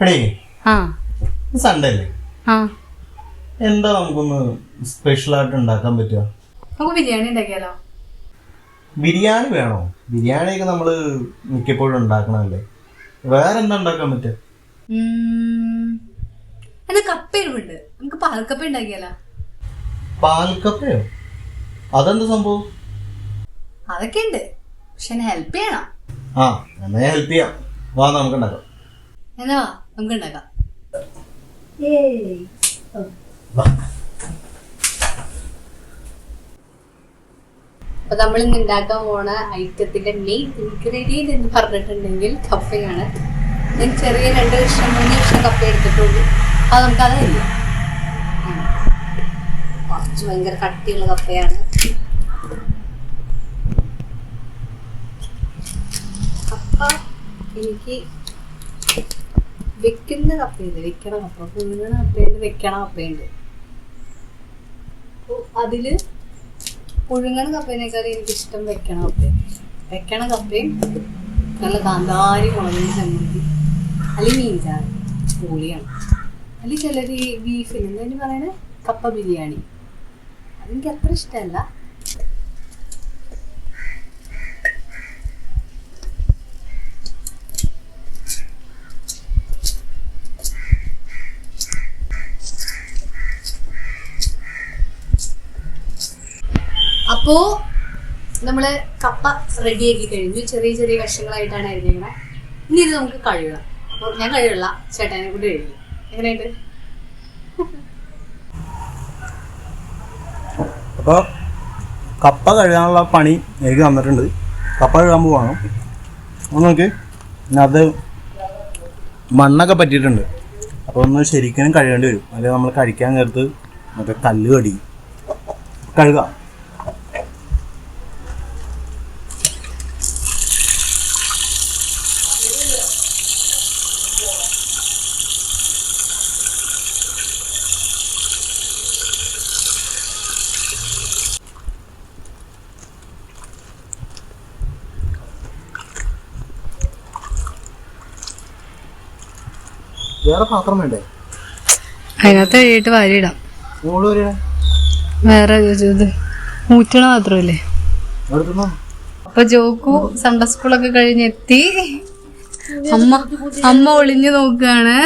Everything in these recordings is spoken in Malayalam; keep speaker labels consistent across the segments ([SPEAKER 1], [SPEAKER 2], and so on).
[SPEAKER 1] എടേ
[SPEAKER 2] ആ.
[SPEAKER 1] സൺഡേ അല്ലേ?
[SPEAKER 2] ആ.
[SPEAKER 1] എന്താ നമുക്കൊന്ന് സ്പെഷ്യൽ ആയിട്ട് ഉണ്ടാക്കാൻ പറ്റുക?
[SPEAKER 2] നമുക്ക് ബിരിയാണി ഉണ്ടാക്കിയാലോ?
[SPEAKER 1] ബിരിയാണി വേണോ? ബിരിയാണിയൊക്കെ നമ്മൾ മിക്കപ്പോഴും ഉണ്ടാക്കണല്ലേ വേറെ എന്താ ഉണ്ടാക്കാൻ പറ്റുക.
[SPEAKER 2] എന്നാ കപ്പ എരിവുണ്ട് നമുക്ക് പാൽക്കപ്പ ഉണ്ടാക്കിയാലോ?
[SPEAKER 1] പാൽക്കപ്പയോ? അതെന്താ സംഭവം?
[SPEAKER 2] അതൊക്കെ ഉണ്ട്. പക്ഷെ ഹെൽപ്പ് ചെയ്യണം.
[SPEAKER 1] ആ എന്നാ ഹെൽപ്പ് ചെയ്യാം. വാ നമുക്ക് ഉണ്ടാക്കാം
[SPEAKER 2] എന്നാ നമുക്ക് അപ്പൊ നമ്മൾ ഇന്ന് ഉണ്ടാക്കാൻ പോണ ഐറ്റത്തിന്റെ മെയിൻ ഇൻഗ്രീഡിയന്റ് എന്ന് പറഞ്ഞിട്ടുണ്ടെങ്കിൽ കപ്പയാണ്. ഞാൻ ചെറിയ രണ്ട് വർഷം മൂന്ന് വർഷം കപ്പ എടുത്തിട്ടുള്ളൂ. അത് നമുക്ക് അതല്ല കുറച്ച് ഭയങ്കര കട്ടിയുള്ള കപ്പയാണ്. കപ്പ എനിക്ക് വെക്കുന്ന കപ്പയുണ്ട്. വെക്കണ. കപ്പ പുഴുങ്ങണ കപ്പയുണ്ട് വെക്കണ കപ്പയുണ്ട്. അതിൽ പുഴുങ്ങണ കപ്പേനേക്കാളും എനിക്ക് ഇഷ്ടം വെക്കണ കപ്പ വെക്കണ കപ്പയും നല്ല കാന്താരി മുളകിന് ചമ്മന്തി അല്ലെങ്കിൽ മീൻചാറ് പൂളിയാണ്. അല്ലെങ്കിൽ ചിലർ ഈ ബീഫിന് എന്തായാലും പറയണേ? കപ്പ ബിരിയാണി. അതെനിക്ക് അത്ര ഇഷ്ടമല്ല. അപ്പോ നമ്മൾ കപ്പ റെഡിയാക്കി കഴിഞ്ഞു. ചെറിയ ചെറിയ കഷ്ണങ്ങളായിട്ടാണ് അരിഞ്ഞേക്കണേ ഇനി ഇത് നമുക്ക് കഴുകണം അപ്പോൾ ഞാൻ കഴുകില്ല ചേട്ടനെ കൂടി കഴുകി. എങ്ങനെയുണ്ട്?
[SPEAKER 1] അപ്പോൾ കപ്പ കഴുകാനുള്ള പണി എനിക്ക് തന്നിട്ടുണ്ട്. കപ്പ കഴുകാൻ പോവാണ്. നോക്ക് അത് മണ്ണൊക്കെ പറ്റിയിട്ടുണ്ട്. അപ്പോൾ ഒന്ന് ശരിക്കും കഴുകേണ്ടി വരും. അല്ലെങ്കിൽ നമ്മൾ കഴിക്കാൻ നേരത്ത് മറ്റേ കല്ല് കടിക്കും. കഴുകാം. വേറെ പാത്രം വേണ്ടേ?
[SPEAKER 2] അതിനകത്ത് കഴിയിട്ട് വാരിയിടാം. വേറെ ഇത് ഊറ്റണ മാത്രമല്ലേ അപ്പൊ ജോക്കു സൺഡേ സ്കൂളൊക്കെ കഴിഞ്ഞെത്തി. അമ്മ അമ്മ ഒളിഞ്ഞു നോക്കുകയാണ്.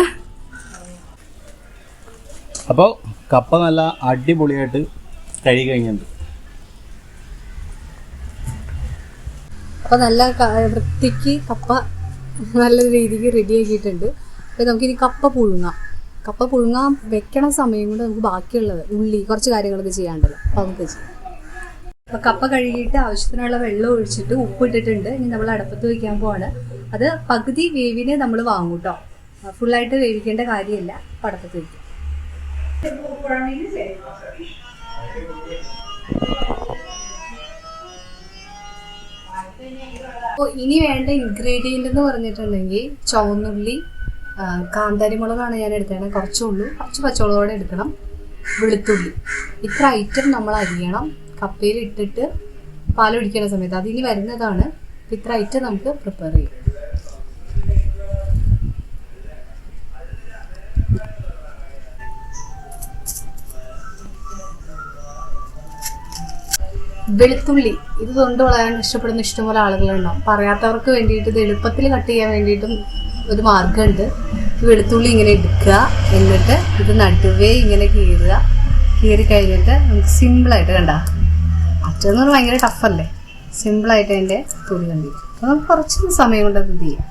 [SPEAKER 1] അപ്പോൾ കപ്പ നല്ല അടിപൊളിയായിട്ട് കഴുകി കഴിഞ്ഞിട്ടുണ്ട്.
[SPEAKER 2] അപ്പൊ നല്ല വൃത്തിക്ക് കപ്പ നല്ല രീതിക്ക് റെഡി ആക്കിയിട്ടുണ്ട്. അപ്പൊ നമുക്കിനി കപ്പ പുഴുങ്ങാം. കപ്പ പുഴുങ്ങാൻ വെക്കണ സമയം കൊണ്ട് നമുക്ക് ബാക്കിയുള്ളത് ഉള്ളി കുറച്ച് കാര്യങ്ങളൊക്കെ ചെയ്യാണ്ടല്ലോ. അപ്പോൾ നമുക്ക് ചെയ്യാം. അപ്പം കപ്പ കഴുകിയിട്ട് ആവശ്യത്തിനുള്ള വെള്ളം ഒഴിച്ചിട്ട് ഉപ്പ് ഇട്ടിട്ടുണ്ട് ഇനി നമ്മൾ അടപ്പത്ത് വയ്ക്കാൻ പോവാണ്. അത് പകുതി വേവിനെ നമ്മൾ വാങ്ങും കേട്ടോ. ഫുള്ളായിട്ട് വേവിക്കേണ്ട കാര്യമില്ല. അപ്പൊ അടപ്പത്ത് വയ്ക്കും ഇനി വേണ്ട ഇൻഗ്രീഡിയന്റ് എന്ന് പറഞ്ഞിട്ടുണ്ടെങ്കിൽ ചുവന്നുള്ളി കാന്താരി മുളകാണ് ഞാൻ എടുത്തത് കുറച്ചുള്ളു കുറച്ച് പച്ചമുളകോടെ എടുക്കണം. വെളുത്തുള്ളി. ഇത്ര ഐറ്റം നമ്മൾ അരിയണം. കപ്പയിൽ ഇട്ടിട്ട് പാലൊടിക്കുന്ന സമയത്ത്. അതിനി വരുന്നതാണ്. ഇത്ര ഐറ്റം നമുക്ക് പ്രിപ്പയർ ചെയ്യും. വെളുത്തുള്ളി. ഇത് തൊണ്ട് വളരാൻ ഇഷ്ടപ്പെടുന്ന ഇഷ്ടംപോലെ ആളുകളുണ്ടാവും. പറയാത്തവർക്ക് വേണ്ടിയിട്ട് ഇത് എളുപ്പത്തിൽ കട്ട് ചെയ്യാൻ വേണ്ടിയിട്ടും ഒരു മാർഗമുണ്ട് വെളുത്തുള്ളി ഇങ്ങനെ എടുക്കുക എന്നിട്ട് ഇത് നടുവേ ഇങ്ങനെ കീറുക. കീറി കഴിഞ്ഞിട്ട് നമുക്ക് സിമ്പിളായിട്ട് കണ്ട. മറ്റൊന്നും പറഞ്ഞാൽ ഭയങ്കര ടഫല്ലേ സിമ്പിളായിട്ട് അതിന്റെ തുണി കണ്ടി. അപ്പോൾ നമുക്ക് കുറച്ച് സമയം കൊണ്ട് അത് ഇത് ചെയ്യാം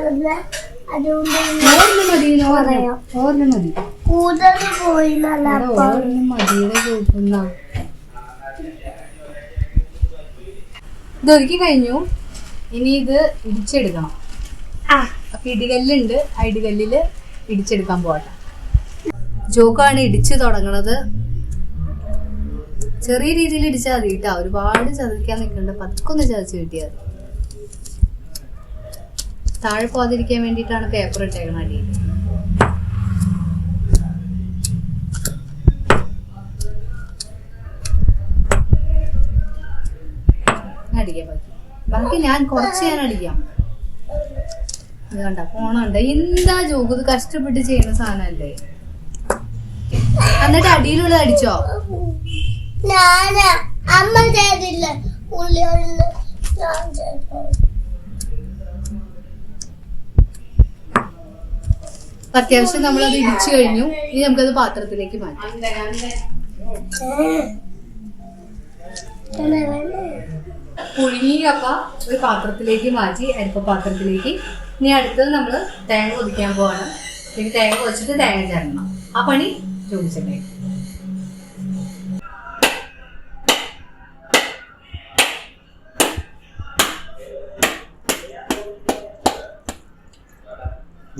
[SPEAKER 2] ഇത് ഓർമ്മ മതി ഓർമ്മ ഓർമ്മ മതി.
[SPEAKER 3] കൂടുതൽ ഓയിലല്ല
[SPEAKER 2] ഓർമ്മ മതിയുടെ കൂട്ടുന്ന ഇത് ഒരുക്കി കഴിഞ്ഞു. ഇനി ഇത് ഇടിച്ചെടുക്കണം. അപ്പൊ ഇടികല്ലുണ്ട്. ആ ഇടികല്ലിൽ ഇടിച്ചെടുക്കാൻ പോകട്ടെ. ജോക്കാണ് ഇടിച്ചു തുടങ്ങണത്. ചെറിയ രീതിയിൽ ഇടിച്ചാൽ മതി കേട്ടോ. ഒരുപാട് ചതയ്ക്കാൻ നിൽക്കുന്നുണ്ട് പതുക്കൊന്ന് ചതച്ച് കിട്ടിയാൽ മതി. താഴെ പോകാതിരിക്കാൻ വേണ്ടിയിട്ടാണ് പേപ്പർ ഇട്ടേക്കുന്നത് അടിയിൽ ബാക്കി. ബാക്കി ഞാൻ കുറച്ച് ഞാൻ അടിക്കാം. ഇത് കണ്ട? ഫോണുണ്ട് എന്താ ജോക്ക് ഇത് കഷ്ടപ്പെട്ട് ചെയ്യുന്ന സാധനല്ലേ എന്നിട്ട് അടിയിലുള്ളത് അടിച്ചോ?
[SPEAKER 3] അമ്മ ചെയ്തില്ല ഉള്ളിയുള്ള
[SPEAKER 2] അത്യാവശ്യം നമ്മളത് ഇടിച്ചു കഴിഞ്ഞു. ഇനി നമുക്കത് പാത്രത്തിലേക്ക് മാറ്റാം. പുഴുങ്ങി കപ്പ ഒരു പാത്രത്തിലേക്ക് മാറ്റി അരിപ്പ പാത്രത്തിലേക്ക് ഇനി അടുത്തത് നമ്മൾ തേങ്ങ ഒതിക്കാൻ പോവാണ്. ഇനി തേങ്ങ വെച്ചിട്ട് തേങ്ങ ചേർക്കണം ആ പണി ചോദിച്ചിട്ടേ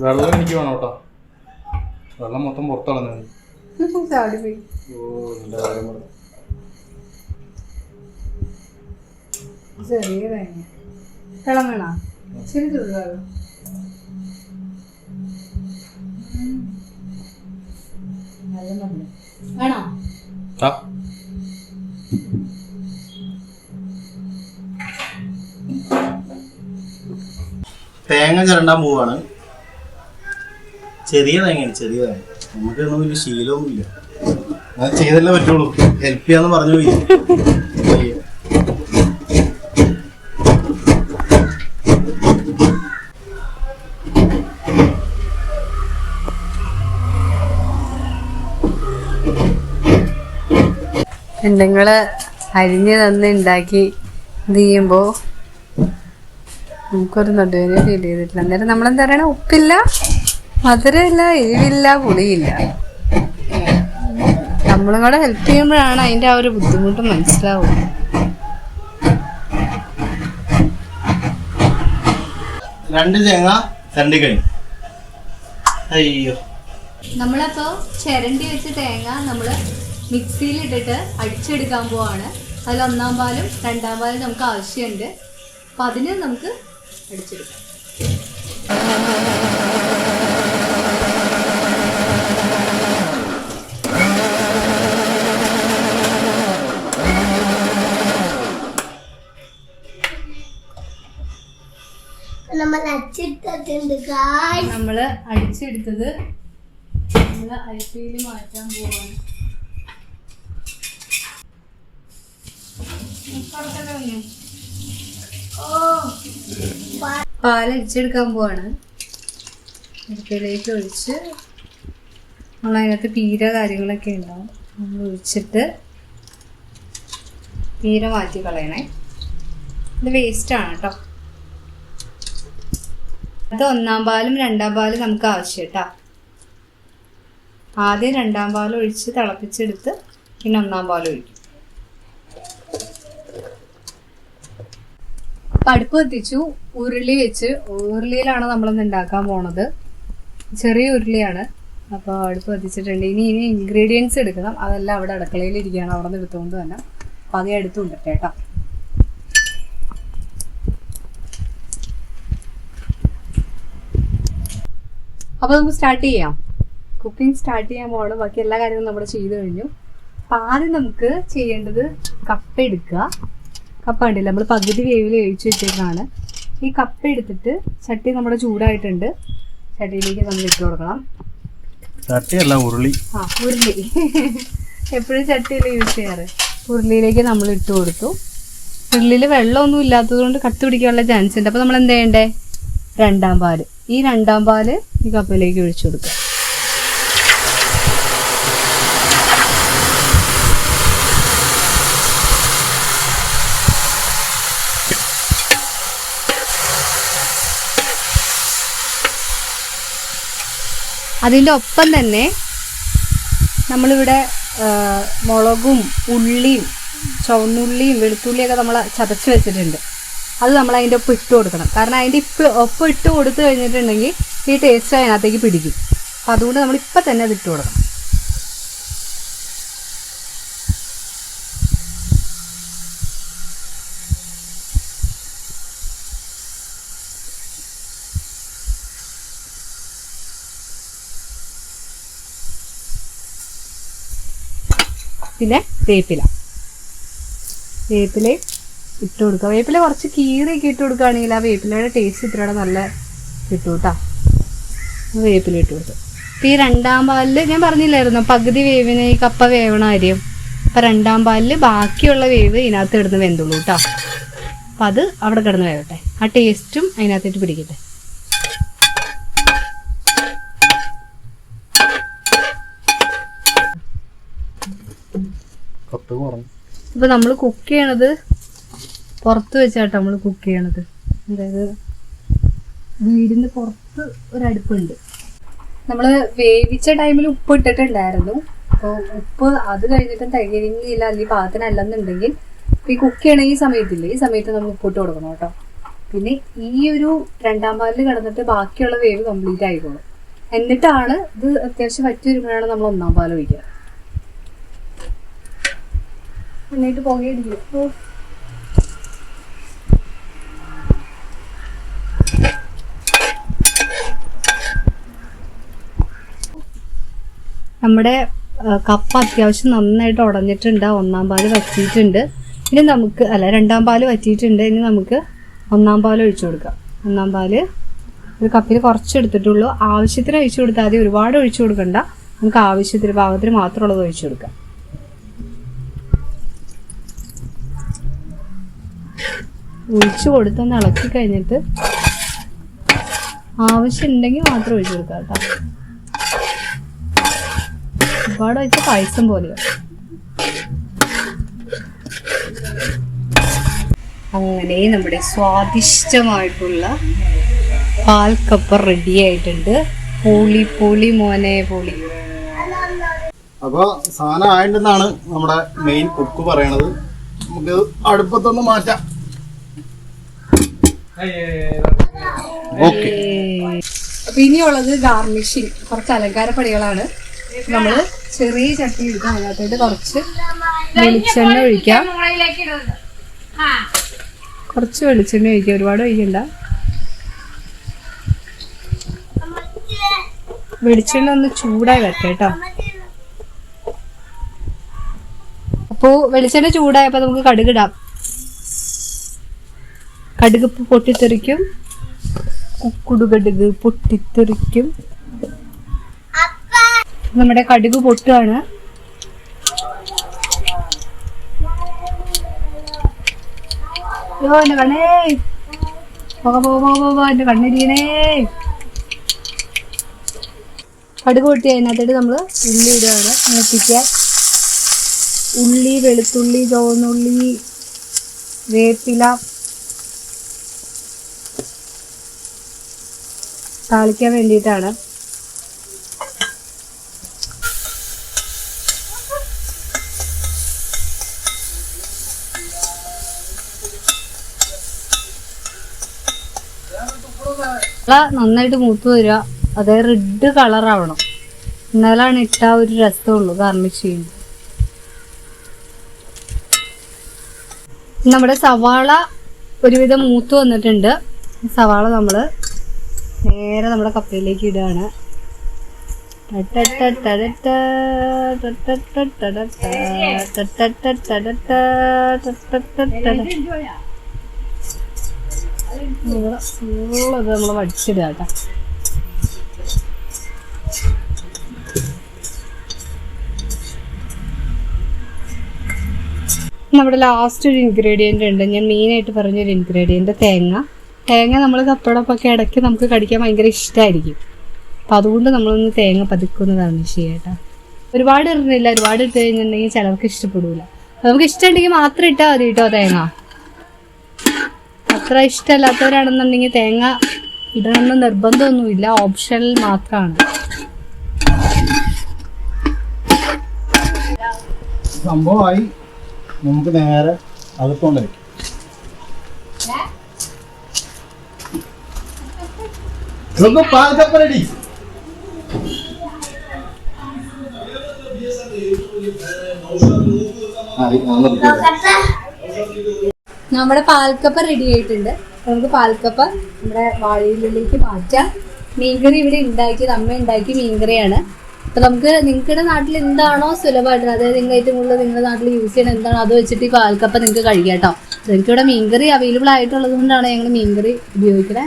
[SPEAKER 1] വെള്ളം എനിക്ക് വേണം കേട്ടോ? വെള്ളം മൊത്തം പുറത്തളഞ്ഞു
[SPEAKER 2] ചാടിപ്പോയി.
[SPEAKER 1] ഓ എന്റെ കാര്യം? പറഞ്ഞു
[SPEAKER 2] ചെറിയ തേങ്ങ. വെള്ളം വേണോ ശരി ചൂടാകും വേണോ?
[SPEAKER 1] തേങ്ങ ചിരണ്ടാൻ പോവാണ്. ചെറിയ തേങ്ങയാണ് ചെറിയ തേങ്ങ നമുക്കൊന്നും വലിയ ശീലമൊന്നുമില്ല അത് ചെയ്തല്ലേ പറ്റുള്ളൂ. ഹെൽപ്പ് ചെയ്യാന്ന് പറഞ്ഞു പോയി.
[SPEAKER 2] നിങ്ങൾ അരിഞ്ഞ് തന്ന് ഉണ്ടാക്കി ഇത് ചെയ്യുമ്പോ നമുക്കൊരു നടുവിനെ ഫീൽ ചെയ്തിട്ടില്ല. അന്നേരം നമ്മളെന്താ പറയണ? ഉപ്പില്ല? മധുരമില്ല എരിവില്ല പുളിയില്ല നമ്മളും കൂടെ ഹെൽപ്പ് ചെയ്യുമ്പോഴാണ് അതിന്റെ ആ ഒരു ബുദ്ധിമുട്ട് മനസ്സിലാവുക.
[SPEAKER 1] രണ്ട് തേങ്ങ ചരണ്ടി കഴിഞ്ഞു അയ്യോ.
[SPEAKER 2] നമ്മളപ്പോ ചിരണ്ടി വെച്ച തേങ്ങ നമ്മൾ മിക്സിയിൽ ഇട്ടിട്ട് അടിച്ചെടുക്കാൻ പോവാണ്. അതിൽ ഒന്നാം പാലും രണ്ടാം പാലും നമുക്ക് ആവശ്യമുണ്ട്. അപ്പൊ അതിന് നമുക്ക് അടിച്ചെടുക്കാം.
[SPEAKER 3] നമ്മൾ
[SPEAKER 2] അടിച്ചെടുത്തത് നമ്മൾ അരിപ്പയിൽ മാറ്റാൻ പോവാണ്. പാലടിച്ചെടുക്കാൻ പോവാണ്. അരിപ്പയിലേക്ക് ഒഴിച്ച് നമ്മളതിനകത്ത് പീര കാര്യങ്ങളൊക്കെ ഉണ്ടാവും. നമ്മൾ ഒഴിച്ചിട്ട് പീര മാറ്റി കളയണേ. ഇത് വേസ്റ്റാണ് കേട്ടോ അത് ഒന്നാം പാലും രണ്ടാം പാലും നമുക്ക് ആവശ്യം കേട്ടോ ആദ്യം രണ്ടാം പാൽ ഒഴിച്ച് തിളപ്പിച്ചെടുത്ത് പിന്നെ ഒന്നാം പാൽ ഒഴിക്കും. അടുപ്പ് കത്തിച്ചു. ഉരുളി വെച്ച് ഉരുളിയിലാണ് നമ്മളിന്ന് ഉണ്ടാക്കാൻ പോണത്. ചെറിയ ഉരുളിയാണ്. അപ്പോൾ അടുപ്പ് കത്തിച്ചിട്ടുണ്ട്. ഇനി ഇനി ഇൻഗ്രീഡിയൻസ് എടുക്കണം. അതെല്ലാം അവിടെ അടുക്കളയിൽ ഇരിക്കുകയാണ്. അവിടെ നിന്ന് എടുത്തുകൊണ്ട് തന്നെ അപ്പൊ അതേ എടുത്തുണ്ട് കേട്ടോ. അപ്പോൾ നമുക്ക് സ്റ്റാർട്ട് ചെയ്യാം. കുക്കിംഗ് സ്റ്റാർട്ട് ചെയ്യാൻ പോകണം ബാക്കി എല്ലാ കാര്യവും നമ്മൾ ചെയ്തു കഴിഞ്ഞു. അപ്പം ആദ്യം നമുക്ക് ചെയ്യേണ്ടത് കപ്പ എടുക്കുക. കപ്പ ഉണ്ടല്ലോ നമ്മൾ പകുതി വേവിൽ വേവിച്ച് വെച്ചേക്കാണ്. ഈ കപ്പ എടുത്തിട്ട് ചട്ടി നമ്മുടെ ചൂടായിട്ടുണ്ട്. ചട്ടിയിലേക്ക് നമ്മൾ ഇട്ട് കൊടുക്കണം.
[SPEAKER 1] ചട്ടിയല്ല ഉരുളി.
[SPEAKER 2] ആ ഉരുളി. എപ്പോഴും ചട്ടിയിൽ യൂസ് ചെയ്യാറ്? ഉരുളിയിലേക്ക് നമ്മൾ ഇട്ട് കൊടുത്തു. ഉരുളിയിൽ വെള്ളമൊന്നും ഇല്ലാത്തത് കൊണ്ട് കത്ത് പിടിക്കാനുള്ള ചാൻസ് ഉണ്ട്. അപ്പോൾ നമ്മൾ എന്ത് ചെയ്യണ്ടേ? രണ്ടാം പാൽ. ഈ രണ്ടാം പാൽ ഈ കപ്പിലേക്ക് ഒഴിച്ചു കൊടുക്കുക. അതിന്റെ ഒപ്പം തന്നെ നമ്മളിവിടെ മുളകും ഉള്ളിയും ചുവന്നുള്ളിയും വെളുത്തുള്ളിയൊക്കെ നമ്മൾ ചതച്ച് വെച്ചിട്ടുണ്ട്. അത് നമ്മൾ അതിന്റെ ഒപ്പം ഇട്ട് കൊടുക്കണം. കാരണം അതിന്റെ ഇപ്പ് ഒപ്പം ഇട്ട് കൊടുത്തു കഴിഞ്ഞിട്ടുണ്ടെങ്കിൽ ഈ ടേസ്റ്റ് അതിനകത്തേക്ക് പിടിക്കും. അപ്പം അതുകൊണ്ട് നമ്മൾ ഇപ്പം തന്നെ അത് ഇട്ട് കൊടുക്കണം. പിന്നെ വേപ്പില. വേപ്പിലയും ഇട്ട് കൊടുക്കുക വേപ്പില കുറച്ച് കീറിയൊക്കെ ഇട്ട് കൊടുക്കുകയാണെങ്കിൽ ആ വേപ്പിലയുടെ ടേസ്റ്റ് ഇത്രയുടെ നല്ല കിട്ടും കേട്ടോ വേപ്പില ഇട്ട് കൊടുത്തു. ഇപ്പം ഈ രണ്ടാം പാലിൽ ഞാൻ പറഞ്ഞില്ലായിരുന്നു? പകുതി വേവിന് ഈ കപ്പ വേവണ കാര്യം. അപ്പം രണ്ടാം പാലിൽ ബാക്കിയുള്ള വേവ് ഇതിനകത്ത് കിടന്ന് വെന്തുള്ളൂ കേട്ടോ അപ്പം അത് അവിടെ കിടന്ന് വേവട്ടെ. ആ ടേസ്റ്റും അതിനകത്തേക്ക് പിടിക്കട്ടെ. ഇപ്പൊ നമ്മൾ കുക്ക് ചെയ്യണത് പുറത്ത് വെച്ചാട്ടോ നമ്മൾ കുക്ക് ചെയ്യണത്. അതായത് വീടിന് പുറത്ത് ഒരടുപ്പുണ്ട് നമ്മൾ വേവിച്ച ടൈമിൽ ഉപ്പ് ഇട്ടിട്ടുണ്ടായിരുന്നു. അപ്പോൾ ഉപ്പ് അത് കഴിഞ്ഞിട്ടും തികയുന്നില്ല അല്ലെങ്കിൽ പാകത്തിനല്ലെന്നുണ്ടെങ്കിൽ ഈ കുക്ക് ചെയ്യണ ഈ സമയത്തില്ലേ ഈ സമയത്ത് നമ്മൾ ഉപ്പിട്ട് കൊടുക്കണം കേട്ടോ. പിന്നെ ഈ ഒരു രണ്ടാം പാലിൽ കിടന്നിട്ട് ബാക്കിയുള്ള വേവ് കംപ്ലീറ്റ് ആയിക്കോളും. എന്നിട്ടാണ് ഇത് അത്യാവശ്യം വറ്റി വരുമ്പോഴാണ് നമ്മൾ ഒന്നാം പാൽ ഒഴിക്കുക. എന്നിട്ട് പുകയടിക്കും നമ്മുടെ കപ്പ അത്യാവശ്യം നന്നായിട്ട് ഉടഞ്ഞിട്ടുണ്ട്. ഒന്നാം പാൽ വറ്റിയിട്ടുണ്ട്. ഇനി നമുക്ക് അല്ല രണ്ടാം പാൽ വറ്റിയിട്ടുണ്ട്. ഇനി നമുക്ക് ഒന്നാം പാൽ ഒഴിച്ചു കൊടുക്കാം. ഒന്നാം പാൽ ഒരു കപ്പിൽ കുറച്ച് എടുത്തിട്ടുള്ളൂ. ആവശ്യത്തിന് ഒഴിച്ചു കൊടുത്താൽ മതി. ഒരുപാട് ഒഴിച്ചു കൊടുക്കണ്ട. നമുക്ക് ആവശ്യത്തിന് പാകത്തിന് മാത്രമുള്ളത് ഒഴിച്ചു കൊടുക്കാം. ഒഴിച്ചു കൊടുത്തൊന്ന് ഇളക്കി കഴിഞ്ഞിട്ട് ആവശ്യമുണ്ടെങ്കിൽ മാത്രം ഒഴിച്ചു കൊടുക്കാം കേട്ടോ. ഒരുപാട് വെച്ച പായസം പോലെയോ. അങ്ങനെ നമ്മുടെ സ്വാദിഷ്ടമായിട്ടുള്ള പാൽക്കപ്പ റെഡി ആയിട്ടുണ്ട്. പൂളി പൂളി മോനെ പൂളി.
[SPEAKER 1] അപ്പൊ സാധനം ആയിട്ടെന്നാണ് നമ്മുടെ മെയിൻ കുക്ക് പറയണത്. നമുക്ക് അടുപ്പത്തൊന്ന് മാറ്റാം. ഓക്കെ
[SPEAKER 2] അപ്പൊ ഇനിയുള്ളത് ഗാർണിഷിങ് കുറച്ച് അലങ്കാര പണികളാണ് നമ്മൾ ചെറിയ ചട്ടി എടുക്കാം. അതിനകത്തോട്ട് കുറച്ച് വെളിച്ചെണ്ണ ഒഴിക്കാം. കുറച്ച് വെളിച്ചെണ്ണ ഒഴിക്കാം. ഒരുപാട് ഒഴിക്കണ്ട. വെളിച്ചെണ്ണ ഒന്ന് ചൂടായി വരട്ടെ കേട്ടോ. അപ്പോ വെളിച്ചെണ്ണ ചൂടായപ്പോ നമുക്ക് കടുക് ഇടാം. കടുക് പൊട്ടിത്തെറിക്കും. കുക്കുടുകടുക് പൊട്ടിത്തെറിക്കും. നമ്മുടെ കടുക് പൊട്ടുകയാണ്. എന്റെ കണ്ണേ. എന്റെ കണ്ണിരിക്കണേ കടുക് പൊട്ടി അതിനകത്തോട്ട് നമ്മൾ ഉള്ളി ഇടുകയാണ്. മൂപ്പിക്കാൻ ഉള്ളി വെളുത്തുള്ളി ചുവന്നുള്ളി വേപ്പില താളിക്കാൻ വേണ്ടിയിട്ടാണ്. നന്നായിട്ട് മൂത്ത് വരിക. അതേ റെഡ് കളർ ആവണം. എന്നാലാണ് ഇട്ട ഒരു രസമുള്ളൂ ഗാർണിഷ് ചെയ്യുന്നത്. നമ്മുടെ സവാള ഒരുവിധം മൂത്ത് വന്നിട്ടുണ്ട്. സവാള നമ്മൾ നേരെ നമ്മുടെ കപ്പയിലേക്ക് ഇടുകയാണ്. ഫുള്ളത് നമ്മൾ വടിച്ചിടുക കേട്ടോ. നമ്മുടെ ലാസ്റ്റ് ഒരു ഇൻഗ്രീഡിയന്റ് ഉണ്ട്. ഞാൻ മെയിനായിട്ട് പറഞ്ഞൊരു ഇൻഗ്രീഡിയന്റ് തേങ്ങ. തേങ്ങ നമ്മൾ കപ്പടപ്പൊക്കെ ഇടയ്ക്ക് നമുക്ക് കടിക്കാൻ ഭയങ്കര ഇഷ്ടമായിരിക്കും അപ്പം അതുകൊണ്ട് നമ്മളൊന്ന് തേങ്ങ പതുക്കൊന്ന് ഗാർണിഷ് ഒരുപാട് ഇടുന്നില്ല. ഒരുപാട് ഇട്ട് കഴിഞ്ഞിട്ടുണ്ടെങ്കിൽ ചിലർക്ക് ഇഷ്ടപ്പെടില്ല നമുക്ക് ഇഷ്ടമുണ്ടെങ്കിൽ മാത്രം ഇട്ടാൽ മതി കേട്ടോ തേങ്ങ. അത്ര ഇഷ്ടമല്ലാത്തവരാണെന്നുണ്ടെങ്കിൽ തേങ്ങ ഇടണമെന്ന് നിർബന്ധമൊന്നുമില്ല. ഓപ്ഷണൽ മാത്രമാണ്.
[SPEAKER 1] സംഭവമായി നമുക്ക് നേരെ അകത്തോണ്ട് പാൽക്കപ്പ റെഡി
[SPEAKER 3] നോക്കട്ടെ
[SPEAKER 2] നമ്മുടെ പാൽക്കപ്പ റെഡി ആയിട്ടുണ്ട്. നമുക്ക് പാൽക്കപ്പ നമ്മുടെ വാഴയിലേക്ക് മാറ്റാം. മീൻകറി ഇവിടെ ഉണ്ടാക്കിയത് അമ്മ ഉണ്ടാക്കിയ മീൻകറിയാണ്. അപ്പൊ നമുക്ക് നിങ്ങളുടെ നാട്ടിൽ എന്താണോ സുലഭമായിട്ട് അതായത് നിങ്ങൾ ഏറ്റവും കൂടുതൽ നിങ്ങളുടെ നാട്ടിൽ യൂസ് ചെയ്യണ എന്താണോ അത് വെച്ചിട്ട് ഈ പാൽക്കപ്പ നിങ്ങൾക്ക് കഴിക്കാം കേട്ടോ. എനിക്ക് ഇവിടെ മീൻകറി അവൈലബിൾ ആയിട്ടുള്ളത് കൊണ്ടാണ് ഞങ്ങൾ മീൻകറി ഉപയോഗിക്കണേ.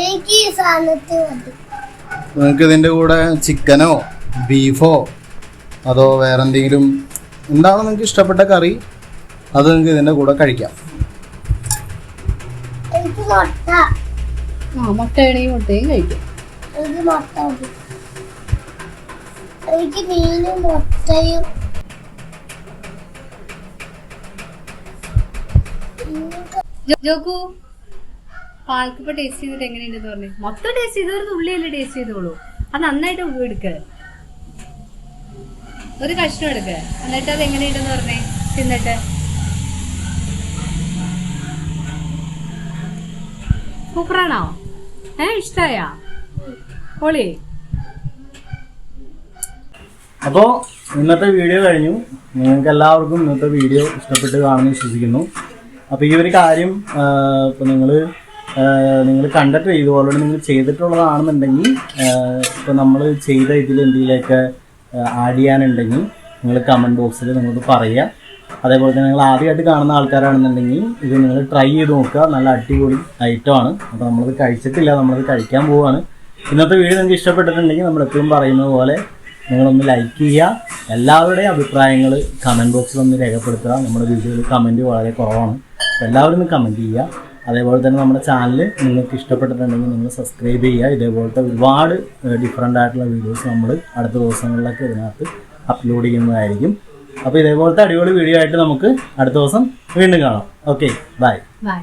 [SPEAKER 4] എനിക്ക്
[SPEAKER 1] നിങ്ങൾക്ക് ഇതിന്റെ കൂടെ ചിക്കനോ ബീഫോ അതോ വേറെന്തെങ്കിലും എന്താണോ നിങ്ങൾക്ക് ഇഷ്ടപ്പെട്ട കറി? അത് നിങ്ങൾക്ക് ഇതിന്റെ കൂടെ കഴിക്കാം.
[SPEAKER 4] എനിക്ക് മുട്ട.
[SPEAKER 2] ആ മുട്ടയാണെങ്കിൽ മുട്ടയും കഴിക്കും.
[SPEAKER 4] എനിക്ക് മുട്ട മതി. എനിക്ക് മീനും മുട്ടയും.
[SPEAKER 2] ജോക്കു പാൽക്കപ്പ ടേസ്റ്റ് ചെയ്തിട്ട് എങ്ങനെയുണ്ടെന്ന് പറഞ്ഞു. മൊത്തം ടേസ്റ്റ് ചെയ്ത് ഒരു തുള്ളിയല്ലേ ടേസ്റ്റ് ചെയ്തോളൂ അത് നന്നായിട്ട് എടുക്ക. ഒരു കഷ്ണം എടുക്ക. എന്നിട്ട് അത് എങ്ങനെയുണ്ടെന്ന് പറഞ്ഞേ? തിന്നിട്ട്. സൂപ്പറാണോ? ഏ ഇഷ്ടായ? പൊളി.
[SPEAKER 1] അപ്പോൾ ഇന്നത്തെ വീഡിയോ കഴിഞ്ഞു. നിങ്ങൾക്ക് എല്ലാവർക്കും ഇന്നത്തെ വീഡിയോ ഇഷ്ടപ്പെട്ട് കാണുമെന്ന് വിശ്വസിക്കുന്നു. അപ്പോൾ ഈ ഒരു കാര്യം ഇപ്പൊ നിങ്ങൾ നിങ്ങൾ കണ്ടിട്ട് ഇതുപോലെ നിങ്ങൾ ചെയ്തിട്ടുള്ളതാണെന്നുണ്ടെങ്കിൽ ഇപ്പൊ നമ്മൾ ചെയ്ത ഇതിൽ എന്തെങ്കിലുമൊക്കെ ആഡ് ചെയ്യാനുണ്ടെങ്കിൽ നിങ്ങൾ കമന്റ് ബോക്സിൽ നിങ്ങൾക്ക് പറയുക. അതേപോലെ തന്നെ നിങ്ങൾ ആദ്യമായിട്ട് കാണുന്ന ആൾക്കാരാണെന്നുണ്ടെങ്കിൽ ഇത് നിങ്ങൾ ട്രൈ ചെയ്ത് നോക്കുക. നല്ല അടിപൊളി ഐറ്റമാണ് അപ്പോൾ നമ്മളത് കഴിച്ചിട്ടില്ല നമ്മളത് കഴിക്കാൻ പോവുകയാണ് ഇന്നത്തെ വീഡിയോ നിങ്ങൾക്ക് ഇഷ്ടപ്പെട്ടിട്ടുണ്ടെങ്കിൽ നമ്മൾ എപ്പോഴും പറയുന്നത് പോലെ നിങ്ങളൊന്ന് ലൈക്ക് ചെയ്യുക. എല്ലാവരുടെയും അഭിപ്രായങ്ങൾ കമന്റ് ബോക്സിൽ ഒന്ന് രേഖപ്പെടുത്തുക. നമ്മുടെ വീഡിയോയിൽ കമന്റ് വളരെ കുറവാണ്. എല്ലാവരും കമന്റ് ചെയ്യുക. അതേപോലെ തന്നെ നമ്മുടെ ചാനൽ നിങ്ങൾക്ക് ഇഷ്ടപ്പെട്ടിട്ടുണ്ടെങ്കിൽ നിങ്ങൾ സബ്സ്ക്രൈബ് ചെയ്യുക. ഇതേപോലത്തെ ഒരുപാട് ഡിഫറെന്റ് ആയിട്ടുള്ള വീഡിയോസ് നമ്മൾ അടുത്ത ദിവസങ്ങളിലൊക്കെ ഇതിനകത്ത് അപ്ലോഡ് ചെയ്യുന്നതായിരിക്കും. അപ്പോൾ ഇതേപോലത്തെ അടിപൊളി വീഡിയോ ആയിട്ട് നമുക്ക് അടുത്ത ദിവസം വീണ്ടും കാണാം. Okay bye
[SPEAKER 2] bye